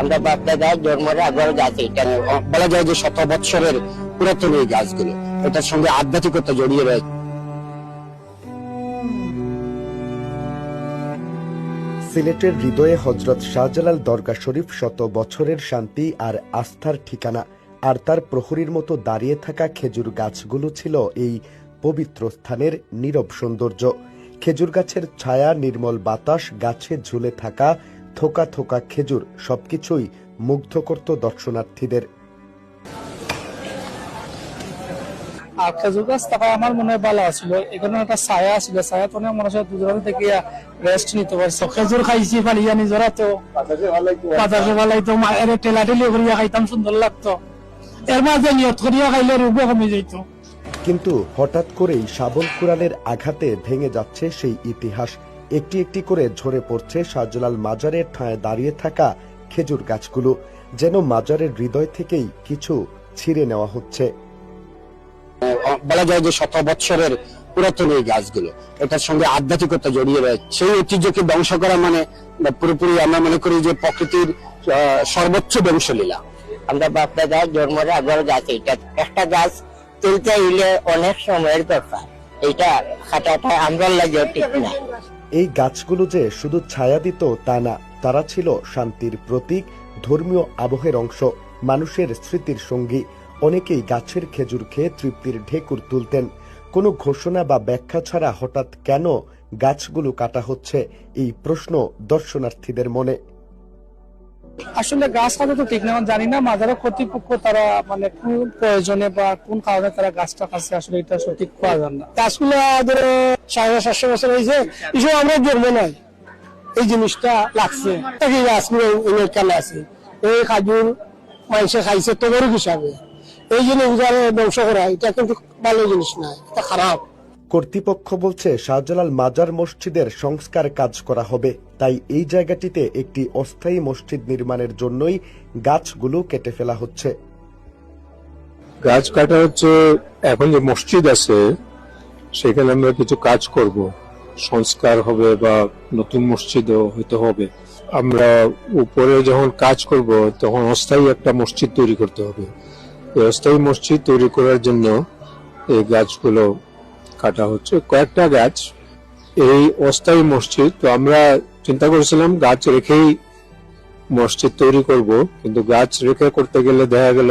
আমরা বাপ দাদা জন্মের আগের গাছ এটা বলা যায় যে শত বৎসরের পুরাতন এই গাছগুলো, এটার সঙ্গে আধ্যাত্মিকতা জড়িয়ে রয়েছে সিলেটের হৃদয়ে হজরত শাহজালাল দরগা শরীফ শত বছরের শান্তি আর আস্থার ঠিকানা, আর তার প্রহরীর মতো দাঁড়িয়ে থাকা খেজুর গাছগুলো ছিল এই পবিত্র স্থানের নীরব সৌন্দর্য। খেজুর গাছের ছায়া, নির্মল বাতাস, গাছে ঝুলে থাকা থোকা থোকা খেজুর সবকিছুই মুগ্ধ করত দর্শনার্থীদের। আর খেজুর গাছ আমার মনে হয় ভালো ছিল এখানে একটা ছায়া ছিল ছায়া তো অনেক মানুষের দুজন থেকে রেস্ট নিতে পারছে। খেজুর খাইছি নিজরা তো। বাতাসে ভালাইতো মায়ের টেলা টেলি করিয়া খাইতাম সুন্দর লাগতো। এর মাঝে নিয়ত করিয়া খাইলে রোগও কমে যেত কিন্তু হঠাৎ করেই শাবল কুরানের আঘাতে ভেঙে যাচ্ছে সেই ইতিহাস। একটি একটি করে ঝরে পড়ছে শাহজালাল মাজারের ঠায় দাঁড়িয়ে থাকা খেজুর গাছগুলো, যেন মাজারের হৃদয় থেকেই কিছু ছিঁড়ে নেওয়া হচ্ছে। বলা যায় যে শত বৎসরের পুরাতন এই গাছগুলো, এটার সঙ্গে আধ্যাত্মিকতা জড়িয়ে রয়েছে সেই ঐতিহ্যকে ধ্বংস করা মানে পুরোপুরি আমরা মনে করি যে প্রকৃতির সর্বোচ্চ ধ্বংসলীলা আমরা বাপ দাদা জন্মের আগের গাছ, এটা একটা গাছ তুলতে হইলে অনেক সময়ের ব্যাপার। এটা আমরা লাগে ঠিক না। এই গাছগুলো যে শুধু ছায়া দিত তা না, তারা ছিল শান্তির প্রতীক, ধর্মীয় আবহের অংশ, মানুষের স্মৃতির সঙ্গী। অনেকেই গাছের খেজুর খেয়ে তৃপ্তির ঢেকুর তুলতেন। কোনো ঘোষণা বা ব্যাখ্যা ছাড়া হঠাৎ কেন গাছগুলো কাটা হচ্ছে, এই প্রশ্ন দর্শনার্থীদের মনে। আসলে গাছ কাটা তো ঠিক না জানি না মাজারের কর্তৃপক্ষ তারা মানে কোন প্রয়োজনে বা কোন কারণে তারা গাছটা কাছে আসলে এটা সঠিক পাওয়া যায় না। গাছগুলো ধরো সাড়ে সাতশো বছর হয়েছে এসব আমরা জন্ম নয় এই জিনিসটা লাগছে। গাছগুলো এখানে আছে। এই খাজুর মানুষে খাইছে তো গরু হিসাবে। এই জন্য ধ্বংস করা এটা কিন্তু ভালো জিনিস না, এটা খারাপ। কর্তৃপক্ষ বলছে, শাহজালাল মাজার মসজিদের সংস্কার কাজ করা হবে। তাই এই জায়গাটিতে একটি অস্থায়ী মসজিদ নির্মাণের জন্যই গাছগুলো কেটে ফেলা হচ্ছে। গাছ কাটা হচ্ছে, এখন যে মসজিদ আছে, সেখানে আমরা কিছু কাজ করব। সংস্কার হবে বা নতুন মসজিদও হয়তো হবে। আমরা উপরে যখন কাজ করব, তখন অস্থায়ী একটা মসজিদ তৈরি করতে হবে। এই অস্থায়ী মসজিদ তৈরি করার জন্য এই গাছগুলো কাটা হচ্ছে। কয়েকটা গাছ এই অস্থায়ী মসজিদ তো আমরা চিন্তা করেছিলাম গাছ রেখেই মসজিদ তৈরি করব কিন্তু গাছ রেখে করতে গেলে দেখা গেল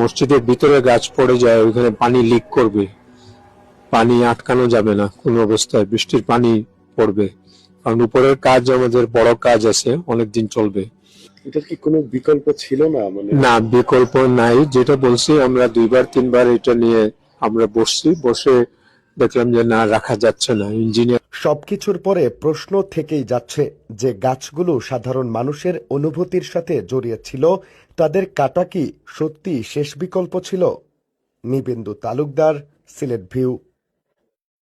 মসজিদের ভিতরে গাছ পড়ে যায় ওইখানে পানি লিক করবে। পানি আটকানো যাবে না কোনো অবস্থায় বৃষ্টির পানি পড়বে। কারণ উপরের কাজ আমাদের বড় কাজ আছে অনেকদিন চলবে। এটার কি কোনো বিকল্প ছিল না? মানে না বিকল্প নাই। যেটা বলছি আমরা দুইবার তিনবার এটা নিয়ে আমরা বসছি, বসে দেখলাম যে না, রাখা যাচ্ছে না ইঞ্জিনিয়ার সবকিছুর পরে প্রশ্ন থেকেই যাচ্ছে যে গাছগুলো সাধারণ মানুষের অনুভূতির সাথে জড়িয়ে ছিল, তাদের কাটা কি সত্যি শেষ বিকল্প ছিল? নিবেন্দু তালুকদার, সিলেট ভিউ।